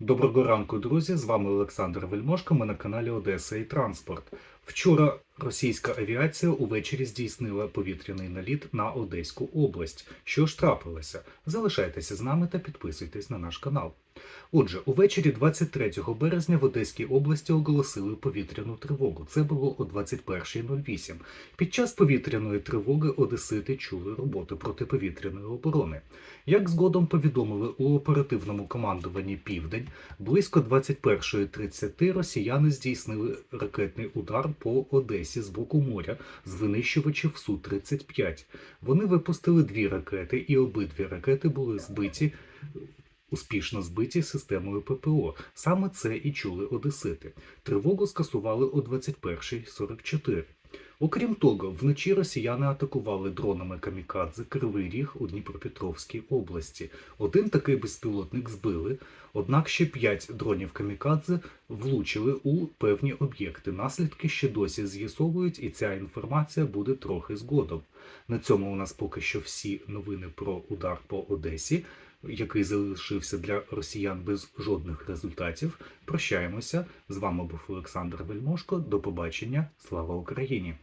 Доброго ранку, друзі! З вами Олександр Вельмошко. Ми на каналі Одеса і Транспорт. Вчора російська авіація увечері здійснила повітряний наліт на Одеську область. Що ж трапилося? Залишайтеся з нами та підписуйтесь на наш канал. Отже, увечері 23 березня в Одеській області оголосили повітряну тривогу. Це було о 21.08. Під час повітряної тривоги одесити чули роботу протиповітряної оборони. Як згодом повідомили у оперативному командуванні Південь, близько 21.30 росіяни здійснили ракетний удар по Одесі з боку моря з винищувачів Су-35. Вони випустили дві ракети, і обидві ракети були збиті. Успішно збиті системою ППО. Саме це і чули одесити. Тривогу скасували о 21.44. Окрім того, вночі росіяни атакували дронами камікадзе Кривий Ріг у Дніпропетровській області. Один такий безпілотник збили, однак ще п'ять дронів камікадзе влучили у певні об'єкти. Наслідки ще досі з'ясовують, і ця інформація буде трохи згодом. На цьому у нас поки що всі новини про удар по Одесі, який залишився для росіян без жодних результатів. Прощаємося. З вами був Олександр Вельмошко. До побачення. Слава Україні!